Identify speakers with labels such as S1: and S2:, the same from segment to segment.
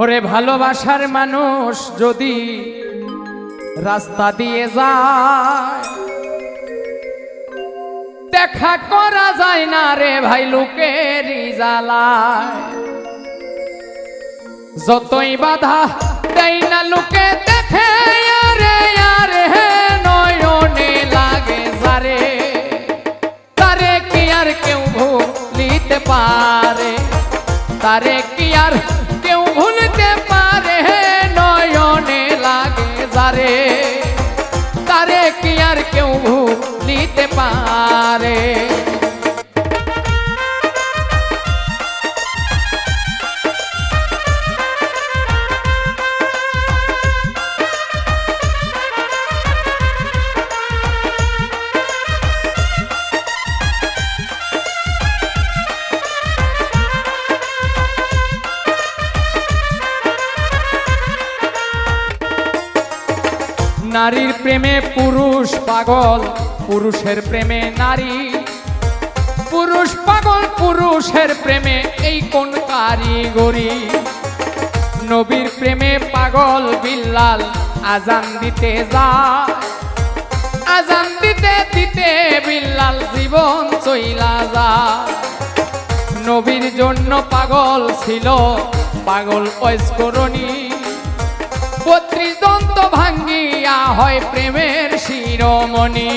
S1: ওরে ভালোবাসার মানুষ যদি রাস্তা দিয়ে যায়, দেখা করা যায় না রে ভাই লোকের জ্বালায়। যতই বাধা দেয় না লোকে দেখে, আরে আরে হে নয়নে লাগে যারে তারে কি আর কেউ ভুলিতে পারে? তারে কি আর নারীর প্রেমে পুরুষ পাগল, পুরুষের প্রেমে নারী। পুরুষ পাগল, পুরুষের প্রেমে এই কোন কারিগরি? নবীর প্রেমে পাগল বিল্লাল আজান দিতে যা আজান দিতে দিতে বিল্লাল জীবন চইলা যা নবীর জন্য পাগল ছিল পাগল ঐস্করণী বত্রিশ দন্ত ভাঙ্গিয়া হয় প্রেমের শিরোমণি।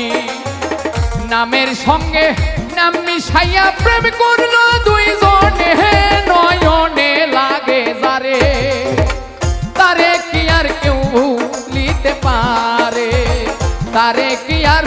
S1: নামের সঙ্গে নাম মিশাইয়া প্রেম করল দুইজনে নয়নে লাগে যারে। তারে কি আর কেউ ভুলিতে পারে? তারে কি আর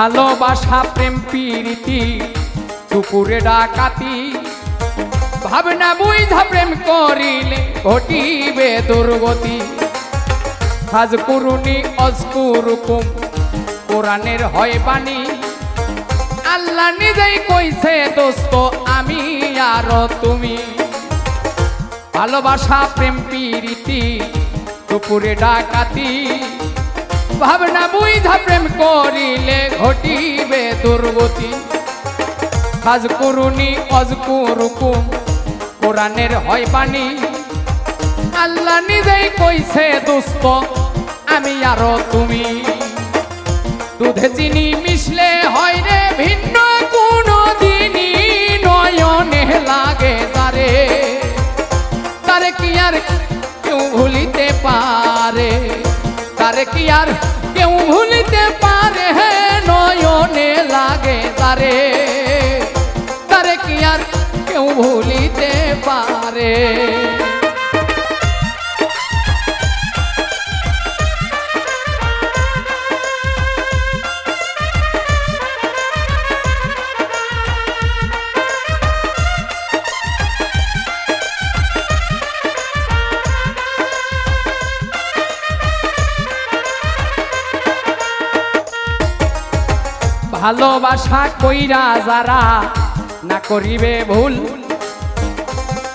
S1: ভালোবাসা, প্রেম, প্রীতি দুপুরে ডাকাতি। ভাবনা বুঝা প্রেম করিলে ঘটিবে দুর্গতি। হাজ করুনি অস্কুরুকুম কোরআনের হয় বাণী। আল্লাহ নিজেই কইছে, দোস্ত, আমি আর তুমি। ভালোবাসা, প্রেম, প্রীতি দুপুরে ডাকাতি। ভাবনা বুঝা প্রেম করিলে ঘটিবে দুর্গতি। কাজ করুনি অজ করুকুম কোরআনের হয় বাণী। আল্লাহ নিজেই কইছে দুস্থ আমি আরও তুমি। দুধে চিনি মিশলে হয় তারে কি আর কেউ ভুলিতে পারে হে নয়নে লাগে তারে তারে কি আর কেউ ভুলিতে পারে ভালোবাসা কইরা যারা না করিবে ভুল,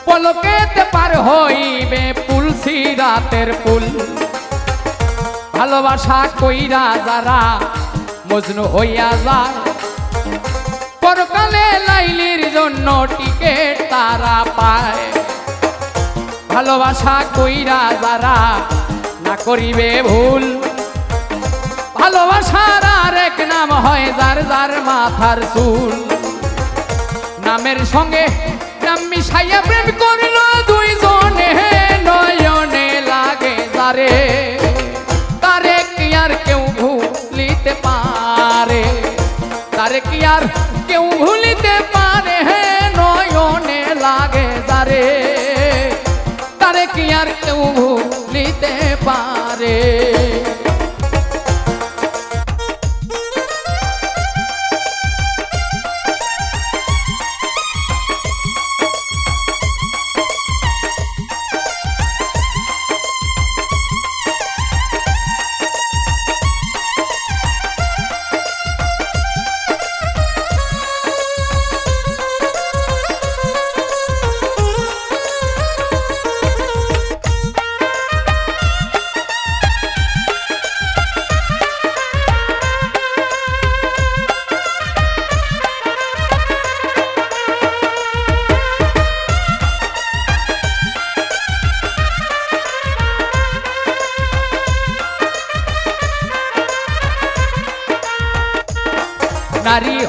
S1: পলকেতে পার হইবে পুল রাতের পুল ভালোবাসা কইরা যারা মজনু হইয়া যায়, পরকালে লাইলির জন্য টিকেট তারা পায়। ভালোবাসা কইরা যারা না করিবে ভুল ভালোবাসার আরেক নাম হয় যার যার মাথার চুল। নামের সঙ্গে নাম মিশাইয়া প্রেম করল দুইজনে, নয়নে লাগে যারে। তারে কি আর কেউ ভুলিতে পারে? তারে কি আর কেউ ভুলিতে পারে? হে নয়নে লাগে যারে। তারে কি আর কেউ ভুলিতে পারে?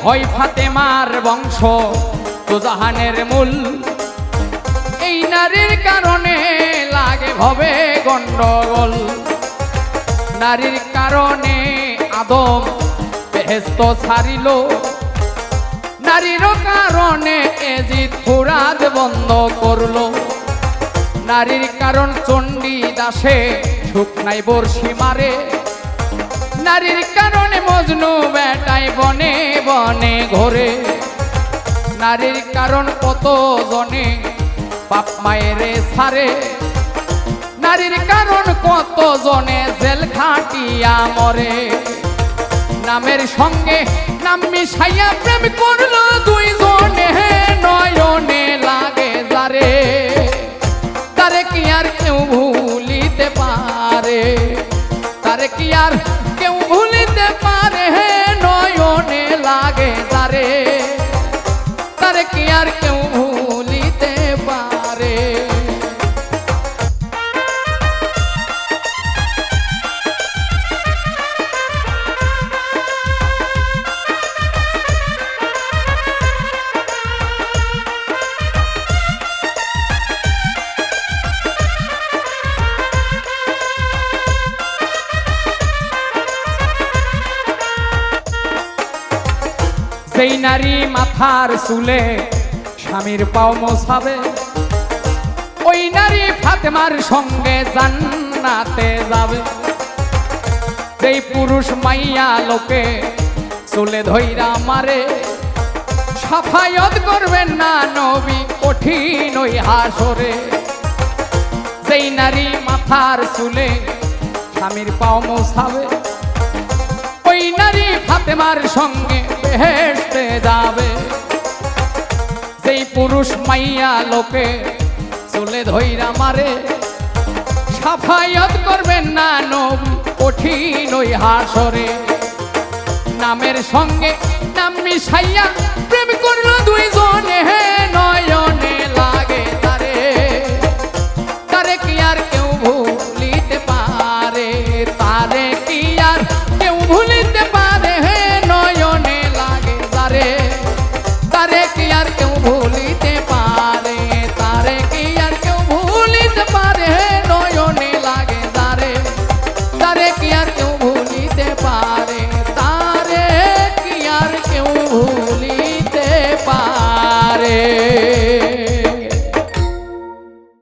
S1: হয় ফাতেমার বংশ। তো জাহানের মূল। এই নারীর কারণে লাগে ভবে গন্ডগোল। নারীর কারণে আদম বেহেস্ত ছাড়িল। নারীর কারণে এজিদ ফুরাদ বন্ধ করল। নারীর কারণ চণ্ডী দাসে সুখ নাই বর্ষি মারে। নারীর কারণে মজনু বেটাই বনে বনে ঘোরে। নারীর কারণ কত জনে বাপ মায়েরে ছাড়ে? নারীর কারণ কত জনে জেল খাটিয়া মরে? নামের সঙ্গে নাম মিশাইয়া প্রেম করল দুই জনে নয়নে লাগে যারে। তারে কি আর কেউ ভুলিতে পারে? তারে কি আর পারে সেই নারী মাথার চুলে স্বামীর পাও মোছাবে। ওই নারী ফাতেমার সঙ্গে জান্নাতে যাবে। সেই পুরুষ মাইয়া লোকে চুলে ধৈরা মারে, সাফায়ত করবেন না নবী কঠিন ওই হাসরে। সেই নারী মাথার চুলে স্বামীর পাও মোছাবে, ওই নারী ফাতেমার সঙ্গে হেঁটে হেঁটে যাবে। সেই পুরুষ মাইয়া লোকে চলে ধৈরা মারে সাফাইয়ত করবেন না নব কঠিন ওই হাসরে। নামের সঙ্গে নাম মিশাইয়া প্রেম করল দুইজনে, হে নয়